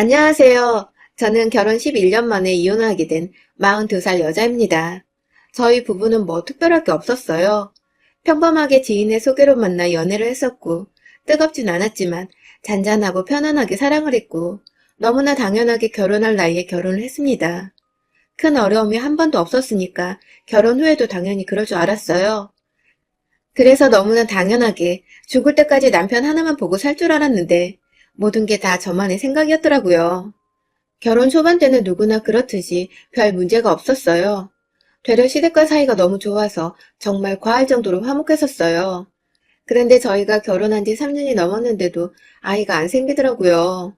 안녕하세요. 저는 결혼 11년 만에 이혼을 하게 된 42살 여자입니다. 저희 부부는 뭐 특별할 게 없었어요. 평범하게 지인의 소개로 만나 연애를 했었고, 뜨겁진 않았지만 잔잔하고 편안하게 사랑을 했고, 너무나 당연하게 결혼할 나이에 결혼을 했습니다. 큰 어려움이 한 번도 없었으니까 결혼 후에도 당연히 그럴 줄 알았어요. 그래서 너무나 당연하게 죽을 때까지 남편 하나만 보고 살 줄 알았는데, 모든 게 다 저만의 생각이었더라고요. 결혼 초반 때는 누구나 그렇듯이 별 문제가 없었어요. 되려 시댁과 사이가 너무 좋아서 정말 과할 정도로 화목했었어요. 그런데 저희가 결혼한 지 3년이 넘었는데도 아이가 안 생기더라고요.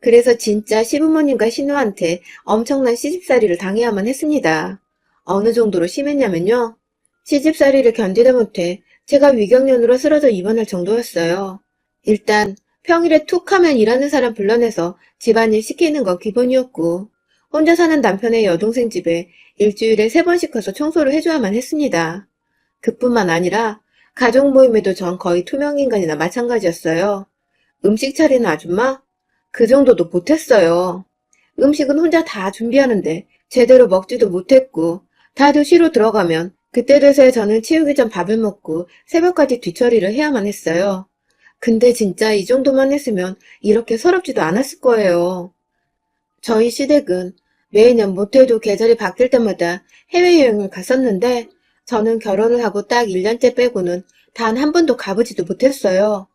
그래서 진짜 시부모님과 신우한테 엄청난 시집살이를 당해야만 했습니다. 어느 정도로 심했냐면요. 시집살이를 견디다 못해 제가 위경련으로 쓰러져 입원할 정도였어요. 일단 평일에 툭 하면 일하는 사람 불러내서 집안일 시키는 건 기본이었고, 혼자 사는 남편의 여동생 집에 일주일에 세 번씩 가서 청소를 해줘야만 했습니다. 그뿐만 아니라 가족 모임에도 전 거의 투명인간이나 마찬가지였어요. 음식 차리는 아줌마? 그 정도도 못했어요. 음식은 혼자 다 준비하는데 제대로 먹지도 못했고, 다들 쉬러 들어가면 그때 돼서야 저는 치우기 전 밥을 먹고 새벽까지 뒤처리를 해야만 했어요. 근데 진짜 이 정도만 했으면 이렇게 서럽지도 않았을 거예요. 저희 시댁은 매년 못해도 계절이 바뀔 때마다 해외여행을 갔었는데 저는 결혼을 하고 딱 1년째 빼고는 단 한 번도 가보지도 못했어요.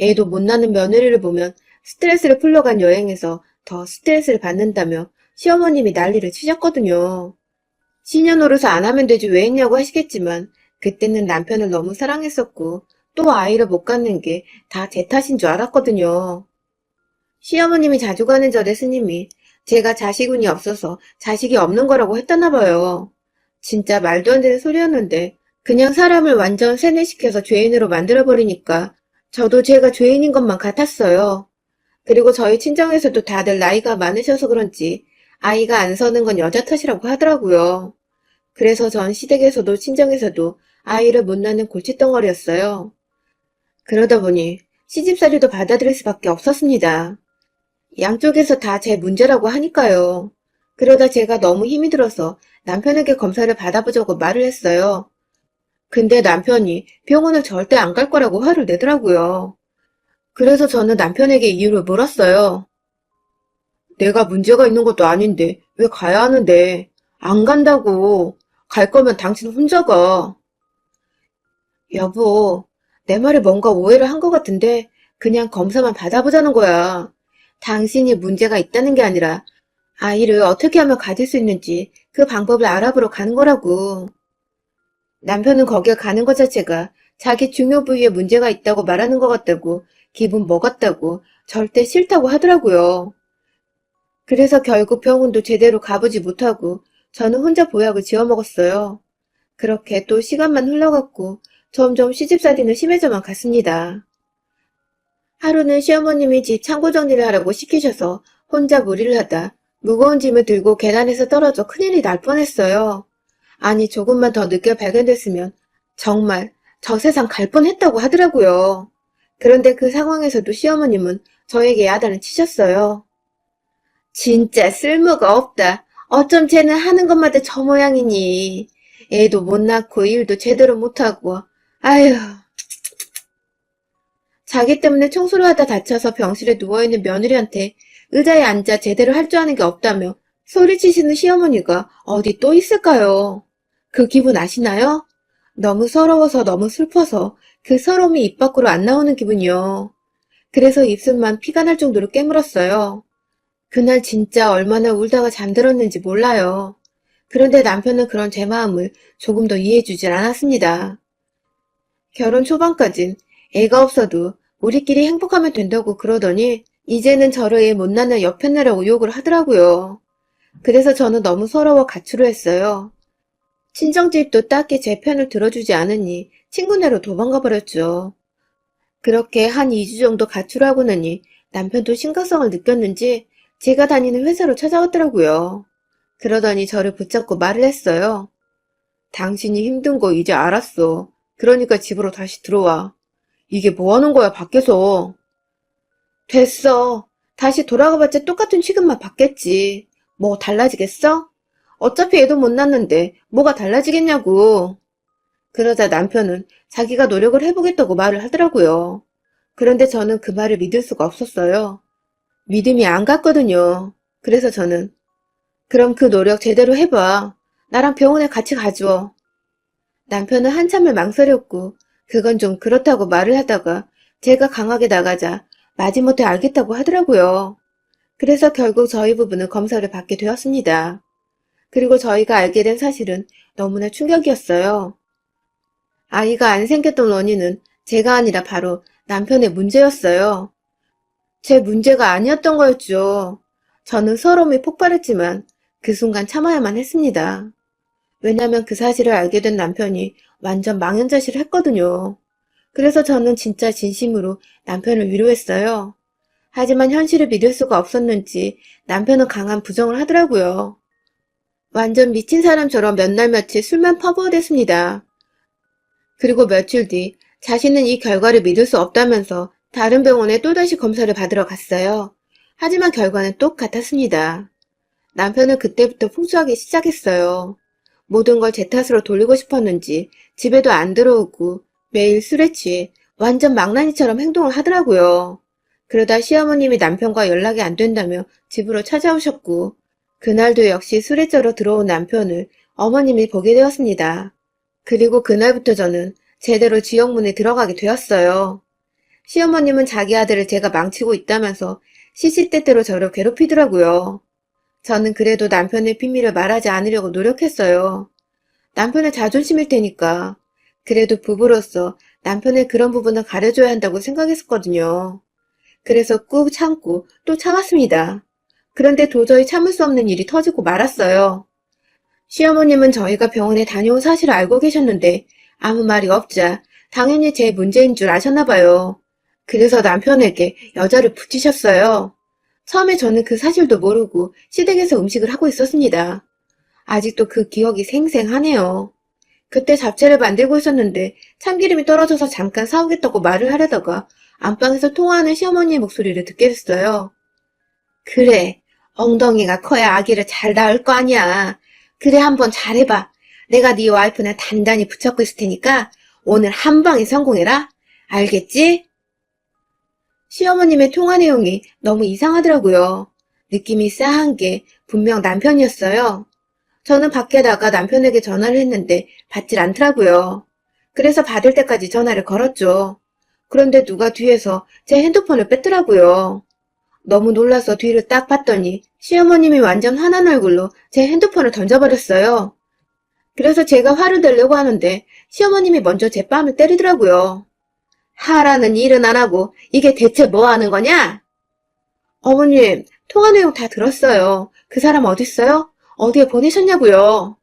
애도 못 낳는 며느리를 보면 스트레스를 풀러 간 여행에서 더 스트레스를 받는다며 시어머님이 난리를 치셨거든요. 노릇을 안 하면 되지 왜 했냐고 하시겠지만 그때는 남편을 너무 사랑했었고 또 아이를 못 갖는 게 다 제 탓인 줄 알았거든요. 시어머님이 자주 가는 절에 스님이 제가 자식운이 없어서 자식이 없는 거라고 했다나 봐요. 진짜 말도 안 되는 소리였는데 그냥 사람을 완전 세뇌시켜서 죄인으로 만들어버리니까 저도 제가 죄인인 것만 같았어요. 그리고 저희 친정에서도 다들 나이가 많으셔서 그런지 아이가 안 서는 건 여자 탓이라고 하더라고요. 그래서 전 시댁에서도 친정에서도 아이를 못 낳는 골칫덩어리였어요. 그러다 보니 시집살이도 받아들일 수밖에 없었습니다. 양쪽에서 다 제 문제라고 하니까요. 그러다 제가 너무 힘이 들어서 남편에게 검사를 받아보자고 말을 했어요. 근데 남편이 병원을 절대 안 갈 거라고 화를 내더라고요. 그래서 저는 남편에게 이유를 물었어요. 내가 문제가 있는 것도 아닌데 왜 가야 하는데 안 간다고 갈 거면 당신 혼자 가. 여보, 내 말에 뭔가 오해를 한 것 같은데 그냥 검사만 받아보자는 거야. 당신이 문제가 있다는 게 아니라 아이를 어떻게 하면 가질 수 있는지 그 방법을 알아보러 가는 거라고. 남편은 거기에 가는 것 자체가 자기 중요 부위에 문제가 있다고 말하는 것 같다고 기분 먹었다고 절대 싫다고 하더라고요. 그래서 결국 병원도 제대로 가보지 못하고 저는 혼자 보약을 지어 먹었어요. 그렇게 또 시간만 흘러갔고 점점 시집살이는 심해져만 갔습니다. 하루는 시어머님이 집 창고 정리를 하라고 시키셔서 혼자 무리를 하다 무거운 짐을 들고 계단에서 떨어져 큰일이 날 뻔했어요. 아니 조금만 더 늦게 발견됐으면 정말 저 세상 갈 뻔했다고 하더라고요. 그런데 그 상황에서도 시어머님은 저에게 야단을 치셨어요. 진짜 쓸모가 없다. 어쩜 쟤는 하는 것마다 저 모양이니. 애도 못 낳고 일도 제대로 못하고. 아휴. 자기 때문에 청소를 하다 다쳐서 병실에 누워있는 며느리한테 의자에 앉아 제대로 할 줄 아는 게 없다며 소리치시는 시어머니가 어디 또 있을까요? 그 기분 아시나요? 너무 서러워서 너무 슬퍼서 그 서러움이 입 밖으로 안 나오는 기분이요. 그래서 입술만 피가 날 정도로 깨물었어요. 그날 진짜 얼마나 울다가 잠들었는지 몰라요. 그런데 남편은 그런 제 마음을 조금 더 이해해주질 않았습니다. 결혼 초반까진 애가 없어도 우리끼리 행복하면 된다고 그러더니 이제는 저를 애못 낳는 옆에 내라고 욕을 하더라고요. 그래서 저는 너무 서러워 가출을 했어요. 친정집도 딱히 제 편을 들어주지 않으니 친구네로 도망가 버렸죠. 그렇게 한 2주 정도 가출하고 나니 남편도 심각성을 느꼈는지 제가 다니는 회사로 찾아왔더라고요. 그러더니 저를 붙잡고 말을 했어요. 당신이 힘든 거 이제 알았어. 그러니까 집으로 다시 들어와. 이게 뭐 하는 거야, 밖에서. 됐어. 다시 돌아가봤자 똑같은 취급만 받겠지. 뭐 달라지겠어? 어차피 애도 못 낳는데 뭐가 달라지겠냐고. 그러자 남편은 자기가 노력을 해보겠다고 말을 하더라고요. 그런데 저는 그 말을 믿을 수가 없었어요. 믿음이 안 갔거든요. 그래서 저는 그럼 그 노력 제대로 해봐. 나랑 병원에 같이 가줘. 남편은 한참을 망설였고 그건 좀 그렇다고 말을 하다가 제가 강하게 나가자 마지못해 알겠다고 하더라고요. 그래서 결국 저희 부부는 검사를 받게 되었습니다. 그리고 저희가 알게 된 사실은 너무나 충격이었어요. 아이가 안 생겼던 원인은 제가 아니라 바로 남편의 문제였어요. 제 문제가 아니었던 거였죠. 저는 서러움이 폭발했지만 그 순간 참아야만 했습니다. 왜냐면 그 사실을 알게 된 남편이 완전 망연자실을 했거든요. 그래서 저는 진짜 진심으로 남편을 위로했어요. 하지만 현실을 믿을 수가 없었는지 남편은 강한 부정을 하더라고요. 완전 미친 사람처럼 몇 날 며칠 술만 퍼부어댔습니다. 그리고 며칠 뒤 자신은 이 결과를 믿을 수 없다면서 다른 병원에 또다시 검사를 받으러 갔어요. 하지만 결과는 똑같았습니다. 남편은 그때부터 풍수하기 시작했어요. 모든 걸 제 탓으로 돌리고 싶었는지 집에도 안 들어오고 매일 술에 취해 완전 망나니처럼 행동을 하더라고요. 그러다 시어머님이 남편과 연락이 안 된다며 집으로 찾아오셨고 그날도 역시 술에 쩔어 들어온 남편을 어머님이 보게 되었습니다. 그리고 그날부터 저는 제대로 지역문에 들어가게 되었어요. 시어머님은 자기 아들을 제가 망치고 있다면서 시시때때로 저를 괴롭히더라고요. 저는 그래도 남편의 비밀을 말하지 않으려고 노력했어요. 남편의 자존심일 테니까. 그래도 부부로서 남편의 그런 부분은 가려줘야 한다고 생각했었거든요. 그래서 꾹 참고 또 참았습니다. 그런데 도저히 참을 수 없는 일이 터지고 말았어요. 시어머님은 저희가 병원에 다녀온 사실을 알고 계셨는데 아무 말이 없자 당연히 제 문제인 줄 아셨나 봐요. 그래서 남편에게 여자를 붙이셨어요. 처음에 저는 그 사실도 모르고 시댁에서 음식을 하고 있었습니다. 아직도 그 기억이 생생하네요. 그때 잡채를 만들고 있었는데 참기름이 떨어져서 잠깐 사오겠다고 말을 하려다가 안방에서 통화하는 시어머니의 목소리를 듣게 됐어요. 그래, 엉덩이가 커야 아기를 잘 낳을 거 아니야. 그래, 한번 잘해봐. 내가 네 와이프는 단단히 붙잡고 있을 테니까 오늘 한 방에 성공해라. 알겠지? 시어머님의 통화 내용이 너무 이상하더라고요. 느낌이 싸한 게 분명 남편이었어요. 저는 밖에 나가 남편에게 전화를 했는데 받질 않더라고요. 그래서 받을 때까지 전화를 걸었죠. 그런데 누가 뒤에서 제 핸드폰을 뺐더라고요. 너무 놀라서 뒤를 딱 봤더니 시어머님이 완전 화난 얼굴로 제 핸드폰을 던져버렸어요. 그래서 제가 화를 내려고 하는데 시어머님이 먼저 제 뺨을 때리더라고요. 하라는 일은 안 하고 이게 대체 뭐 하는 거냐? 어머님, 통화 내용 다 들었어요. 그 사람 어딨어요? 어디에 보내셨냐고요?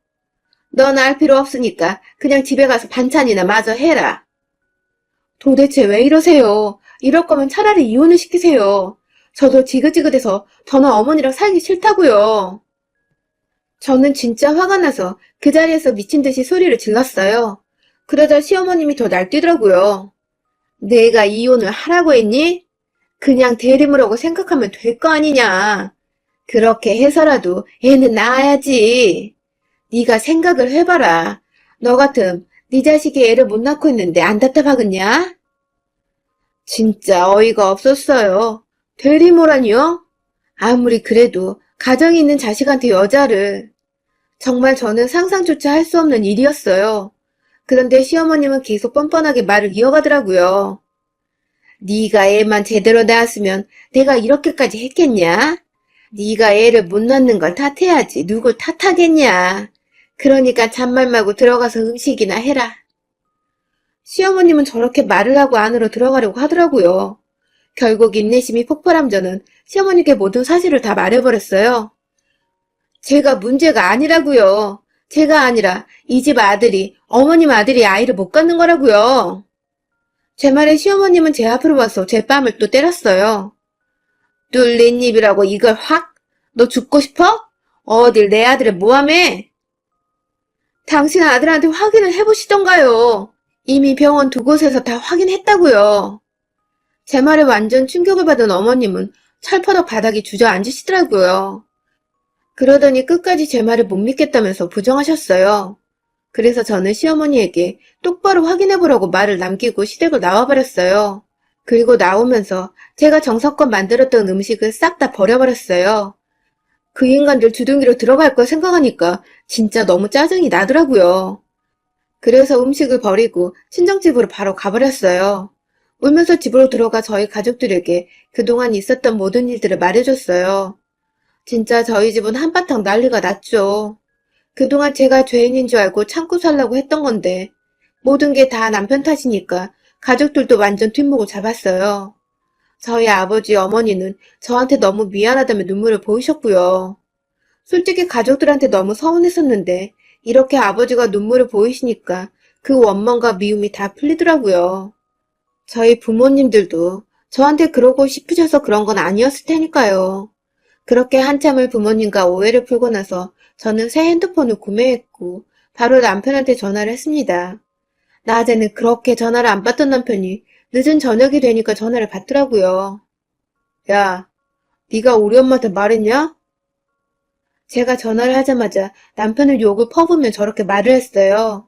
넌 알 필요 없으니까 그냥 집에 가서 반찬이나 마저 해라. 도대체 왜 이러세요? 이럴 거면 차라리 이혼을 시키세요. 저도 지긋지긋해서 저는 어머니랑 살기 싫다고요. 저는 진짜 화가 나서 그 자리에서 미친 듯이 소리를 질렀어요. 그러자 시어머님이 더 날뛰더라고요. 내가 이혼을 하라고 했니? 그냥 대리물하고 생각하면 될 거 아니냐. 그렇게 해서라도 애는 낳아야지. 네가 생각을 해봐라. 너 같음 네 자식이 애를 못 낳고 있는데 안 답답하겠냐? 진짜 어이가 없었어요. 대리모라니요? 아무리 그래도 가정이 있는 자식한테 여자를. 정말 저는 상상조차 할 수 없는 일이었어요. 그런데 시어머님은 계속 뻔뻔하게 말을 이어가더라고요. 네가 애만 제대로 낳았으면 내가 이렇게까지 했겠냐? 네가 애를 못 낳는 걸 탓해야지 누굴 탓하겠냐? 그러니까 잔말 말고 들어가서 음식이나 해라. 시어머님은 저렇게 말을 하고 안으로 들어가려고 하더라고요. 결국 인내심이 폭발함 저는 시어머니께 모든 사실을 다 말해버렸어요. 제가 문제가 아니라고요. 제가 아니라 이 집 아들이 어머님 아들이 아이를 못 갖는 거라고요. 제 말에 시어머님은 제 앞으로 와서 제 뺨을 또 때렸어요. 뚫린 입이라고 이걸 확? 너 죽고 싶어? 어딜 내 아들을 모함해? 당신 아들한테 확인을 해보시던가요. 이미 병원 두 곳에서 다 확인했다고요. 제 말에 완전 충격을 받은 어머님은 철퍼덕 바닥에 주저앉으시더라고요. 그러더니 끝까지 제 말을 못 믿겠다면서 부정하셨어요. 그래서 저는 시어머니에게 똑바로 확인해보라고 말을 남기고 시댁을 나와버렸어요. 그리고 나오면서 제가 정성껏 만들었던 음식을 싹 다 버려버렸어요. 그 인간들 주둥이로 들어갈 걸 생각하니까 진짜 너무 짜증이 나더라고요. 그래서 음식을 버리고 친정집으로 바로 가버렸어요. 울면서 집으로 들어가 저희 가족들에게 그동안 있었던 모든 일들을 말해줬어요. 진짜 저희 집은 한바탕 난리가 났죠. 그동안 제가 죄인인 줄 알고 참고 살라고 했던 건데 모든 게 다 남편 탓이니까 가족들도 완전 뒷목을 잡았어요. 저희 아버지 어머니는 저한테 너무 미안하다며 눈물을 보이셨고요. 솔직히 가족들한테 너무 서운했었는데 이렇게 아버지가 눈물을 보이시니까 그 원망과 미움이 다 풀리더라고요. 저희 부모님들도 저한테 그러고 싶으셔서 그런 건 아니었을 테니까요. 그렇게 한참을 부모님과 오해를 풀고 나서 저는 새 핸드폰을 구매했고 바로 남편한테 전화를 했습니다. 낮에는 그렇게 전화를 안 받던 남편이 늦은 저녁이 되니까 전화를 받더라고요. 야, 네가 우리 엄마한테 말했냐? 제가 전화를 하자마자 남편을 욕을 퍼부으며 저렇게 말을 했어요.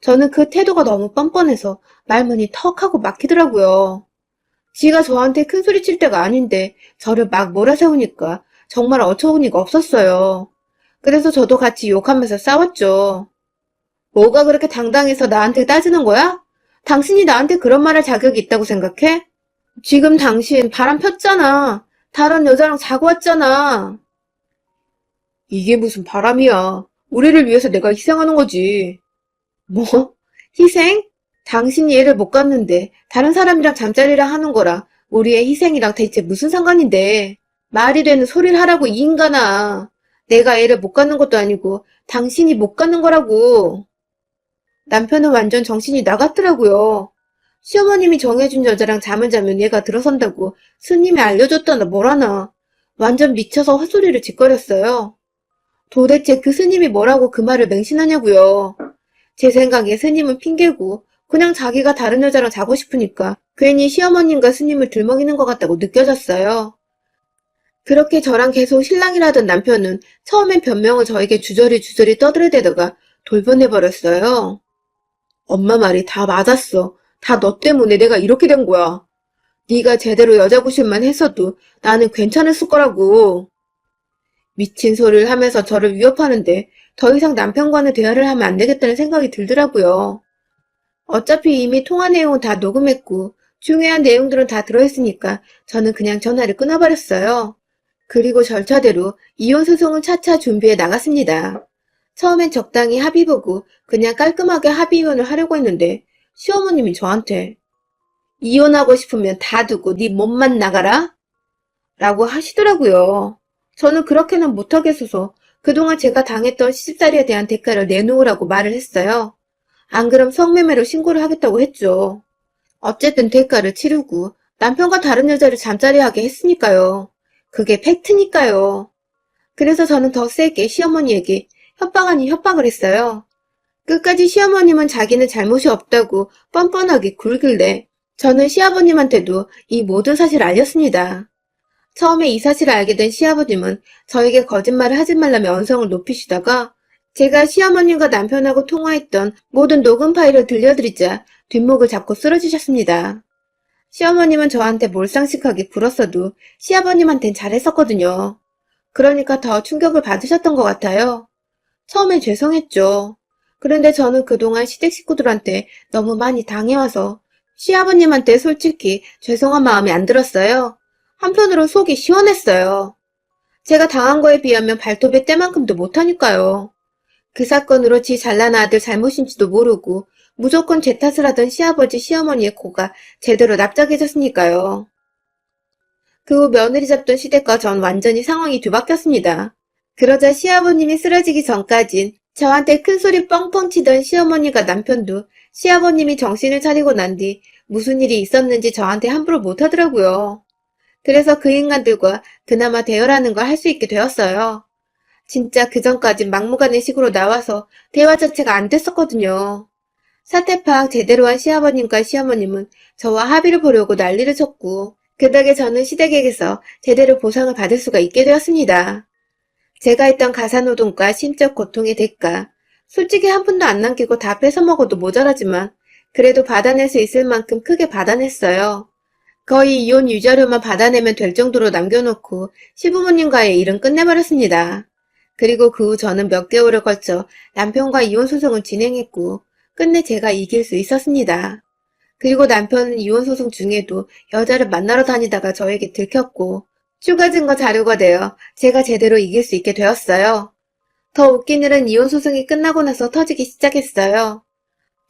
저는 그 태도가 너무 뻔뻔해서 말문이 턱 하고 막히더라고요. 지가 저한테 큰 소리 칠 때가 아닌데 저를 막 몰아세우니까 정말 어처구니가 없었어요. 그래서 저도 같이 욕하면서 싸웠죠. 뭐가 그렇게 당당해서 나한테 따지는 거야? 당신이 나한테 그런 말할 자격이 있다고 생각해? 지금 당신 바람 폈잖아. 다른 여자랑 자고 왔잖아. 이게 무슨 바람이야. 우리를 위해서 내가 희생하는 거지. 뭐? 희생? 당신이 애를 못 갔는데 다른 사람이랑 잠자리를 하는 거랑 우리의 희생이랑 대체 무슨 상관인데. 말이 되는 소리를 하라고 이 인간아. 내가 애를 못 갖는 것도 아니고 당신이 못 갖는 거라고. 남편은 완전 정신이 나갔더라고요. 시어머님이 정해준 여자랑 잠을 자면 얘가 들어선다고 스님이 알려줬다나 뭐라나. 완전 미쳐서 헛소리를 짓거렸어요. 도대체 그 스님이 뭐라고 그 말을 맹신하냐고요. 제 생각에 스님은 핑계고 그냥 자기가 다른 여자랑 자고 싶으니까 괜히 시어머님과 스님을 들먹이는 것 같다고 느껴졌어요. 그렇게 저랑 계속 신랑이라던 남편은 처음엔 변명을 저에게 주저리 주저리 떠들어대다가 돌변해버렸어요. 엄마 말이 다 맞았어. 다 너 때문에 내가 이렇게 된 거야. 네가 제대로 여자 구실만 했어도 나는 괜찮았을 거라고. 미친 소리를 하면서 저를 위협하는데 더 이상 남편과는 대화를 하면 안 되겠다는 생각이 들더라고요. 어차피 이미 통화 내용은 다 녹음했고 중요한 내용들은 다 들어있으니까 저는 그냥 전화를 끊어버렸어요. 그리고 절차대로 이혼 소송을 차차 준비해 나갔습니다. 처음엔 적당히 합의 보고 그냥 깔끔하게 합의 이혼을 하려고 했는데 시어머님이 저한테 이혼하고 싶으면 다 두고 네 몸만 나가라? 라고 하시더라고요. 저는 그렇게는 못하겠어서 그동안 제가 당했던 시집살이에 대한 대가를 내놓으라고 말을 했어요. 안 그럼 성매매로 신고를 하겠다고 했죠. 어쨌든 대가를 치르고 남편과 다른 여자를 잠자리하게 했으니까요. 그게 팩트니까요. 그래서 저는 더 세게 시어머니에게 협박 아닌 협박을 했어요. 끝까지 시어머님은 자기는 잘못이 없다고 뻔뻔하게 굴길래 저는 시아버님한테도 이 모든 사실을 알렸습니다. 처음에 이 사실을 알게 된 시아버님은 저에게 거짓말을 하지 말라며 언성을 높이시다가 제가 시어머님과 남편하고 통화했던 모든 녹음 파일을 들려드리자 뒷목을 잡고 쓰러지셨습니다. 시어머님은 저한테 몰상식하게 굴었어도 시아버님한텐 잘했었거든요. 그러니까 더 충격을 받으셨던 것 같아요. 처음엔 죄송했죠. 그런데 저는 그동안 시댁 식구들한테 너무 많이 당해와서 시아버님한테 솔직히 죄송한 마음이 안 들었어요. 한편으로 속이 시원했어요. 제가 당한 거에 비하면 발톱의 때만큼도 못하니까요. 그 사건으로 지 잘난 아들 잘못인지도 모르고 무조건 제 탓을 하던 시아버지 시어머니의 코가 제대로 납작해졌으니까요. 그 후 며느리 잡던 시댁과 전 완전히 상황이 뒤바뀌었습니다. 그러자 시아버님이 쓰러지기 전까진 저한테 큰소리 뻥뻥 치던 시어머니가 남편도 시아버님이 정신을 차리고 난 뒤 무슨 일이 있었는지 저한테 함부로 못하더라고요. 그래서 그 인간들과 그나마 대화라는 걸 할 수 있게 되었어요. 진짜 그전까진 막무가내 식으로 나와서 대화 자체가 안 됐었거든요. 사태 파악 제대로 한 시아버님과 시어머님은 저와 합의를 보려고 난리를 쳤고 그 덕에 저는 시댁에게서 제대로 보상을 받을 수가 있게 되었습니다. 제가 했던 가사노동과 심적 고통의 대가, 솔직히 한 푼도 안 남기고 다 뺏어 먹어도 모자라지만 그래도 받아낼 수 있을 만큼 크게 받아냈어요. 거의 이혼 유자료만 받아내면 될 정도로 남겨놓고 시부모님과의 일은 끝내버렸습니다. 그리고 그 후 저는 몇 개월에 걸쳐 남편과 이혼 소송을 진행했고 끝내 제가 이길 수 있었습니다. 그리고 남편은 이혼 소송 중에도 여자를 만나러 다니다가 저에게 들켰고 추가 증거 자료가 되어 제가 제대로 이길 수 있게 되었어요. 더 웃긴 일은 이혼 소송이 끝나고 나서 터지기 시작했어요.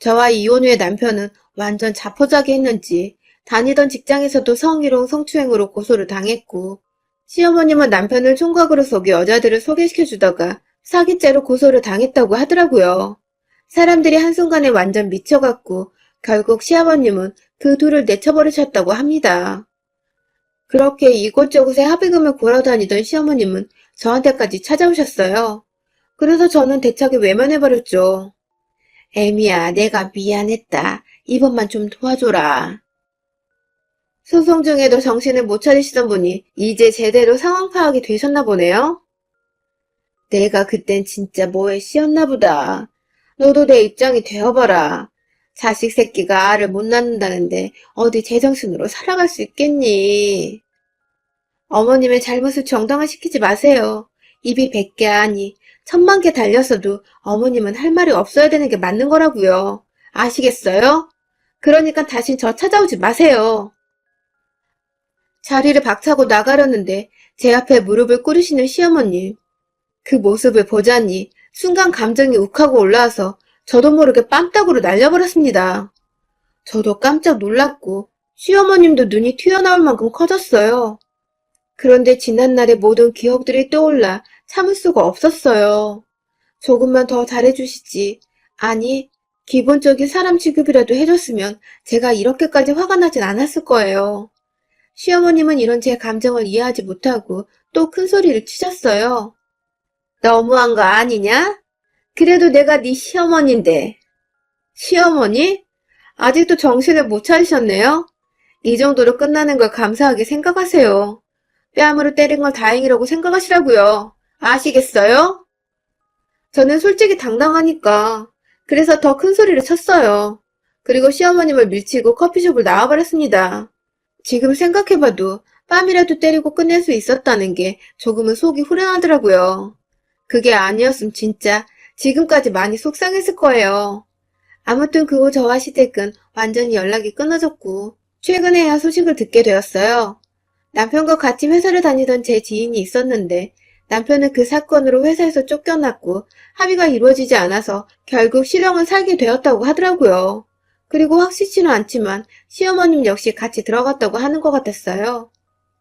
저와 이혼 후에 남편은 완전 자포자기 했는지 다니던 직장에서도 성희롱 성추행으로 고소를 당했고 시어머님은 남편을 총각으로 속여 여자들을 소개시켜주다가 사기죄로 고소를 당했다고 하더라고요. 사람들이 한순간에 완전 미쳐갖고 결국 시아버님은 그 둘을 내쳐버리셨다고 합니다. 그렇게 이곳저곳에 합의금을 구하다니던 시어머님은 저한테까지 찾아오셨어요. 그래서 저는 대차게 외면해버렸죠. 애미야, 내가 미안했다. 이번만 좀 도와줘라. 소송 중에도 정신을 못 차리시던 분이 이제 제대로 상황 파악이 되셨나 보네요. 내가 그땐 진짜 뭐에 씌었나 보다. 너도 내 입장이 되어봐라. 자식 새끼가 알을 못 낳는다는데 어디 제정신으로 살아갈 수 있겠니? 어머님의 잘못을 정당화시키지 마세요. 입이 백 개 아니 천만 개 달렸어도 어머님은 할 말이 없어야 되는 게 맞는 거라고요. 아시겠어요? 그러니까 다신 저 찾아오지 마세요. 자리를 박차고 나가려는데 제 앞에 무릎을 꿇으시는 시어머님. 그 모습을 보자니 순간 감정이 욱하고 올라와서 저도 모르게 빰딱으로 날려버렸습니다. 저도 깜짝 놀랐고 시어머님도 눈이 튀어나올 만큼 커졌어요. 그런데 지난날의 모든 기억들이 떠올라 참을 수가 없었어요. 조금만 더 잘해주시지. 아니, 기본적인 사람 취급이라도 해줬으면 제가 이렇게까지 화가 나진 않았을 거예요. 시어머님은 이런 제 감정을 이해하지 못하고 또 큰 소리를 치셨어요. 너무한 거 아니냐? 그래도 내가 네 시어머니인데. 시어머니? 아직도 정신을 못 차리셨네요? 이 정도로 끝나는 걸 감사하게 생각하세요. 뺨으로 때린 걸 다행이라고 생각하시라고요. 아시겠어요? 저는 솔직히 당당하니까 그래서 더 큰 소리를 쳤어요. 그리고 시어머님을 밀치고 커피숍을 나와버렸습니다. 지금 생각해봐도 뺨이라도 때리고 끝낼 수 있었다는 게 조금은 속이 후련하더라고요. 그게 아니었음 진짜 지금까지 많이 속상했을 거예요. 아무튼 그후 저와 시댁은 완전히 연락이 끊어졌고 최근에야 소식을 듣게 되었어요. 남편과 같이 회사를 다니던 제 지인이 있었는데 남편은 그 사건으로 회사에서 쫓겨났고 합의가 이루어지지 않아서 결국 실형을 살게 되었다고 하더라고요. 그리고 확실치는 않지만 시어머님 역시 같이 들어갔다고 하는 것 같았어요.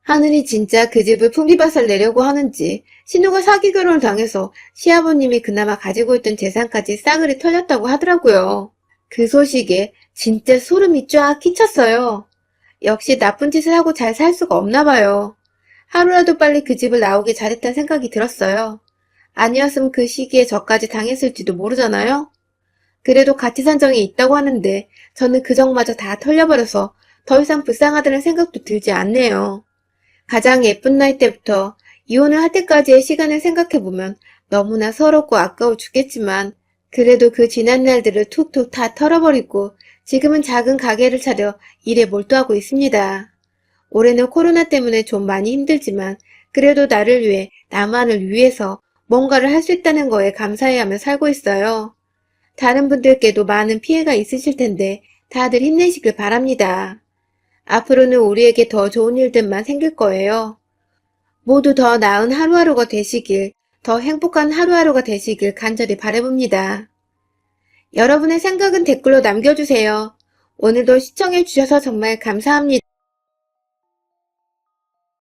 하늘이 진짜 그 집을 풍비박살 내려고 하는지 신우가 사기 결혼을 당해서 시아버님이 그나마 가지고 있던 재산까지 싸그리 털렸다고 하더라고요. 그 소식에 진짜 소름이 쫙 끼쳤어요. 역시 나쁜 짓을 하고 잘 살 수가 없나 봐요. 하루라도 빨리 그 집을 나오게 잘했다는 생각이 들었어요. 아니었으면 그 시기에 저까지 당했을지도 모르잖아요. 그래도 같이 산 정이 있다고 하는데 저는 그 정마저 다 털려버려서 더 이상 불쌍하다는 생각도 들지 않네요. 가장 예쁜 나이 때부터 이혼을 할 때까지의 시간을 생각해보면 너무나 서럽고 아까워 죽겠지만 그래도 그 지난 날들을 툭툭 다 털어버리고 지금은 작은 가게를 차려 일에 몰두하고 있습니다. 올해는 코로나 때문에 좀 많이 힘들지만 그래도 나를 위해 나만을 위해서 뭔가를 할 수 있다는 거에 감사해하며 살고 있어요. 다른 분들께도 많은 피해가 있으실 텐데 다들 힘내시길 바랍니다. 앞으로는 우리에게 더 좋은 일들만 생길 거예요. 모두 더 나은 하루하루가 되시길, 더 행복한 하루하루가 되시길 간절히 바라봅니다. 여러분의 생각은 댓글로 남겨주세요. 오늘도 시청해주셔서 정말 감사합니다.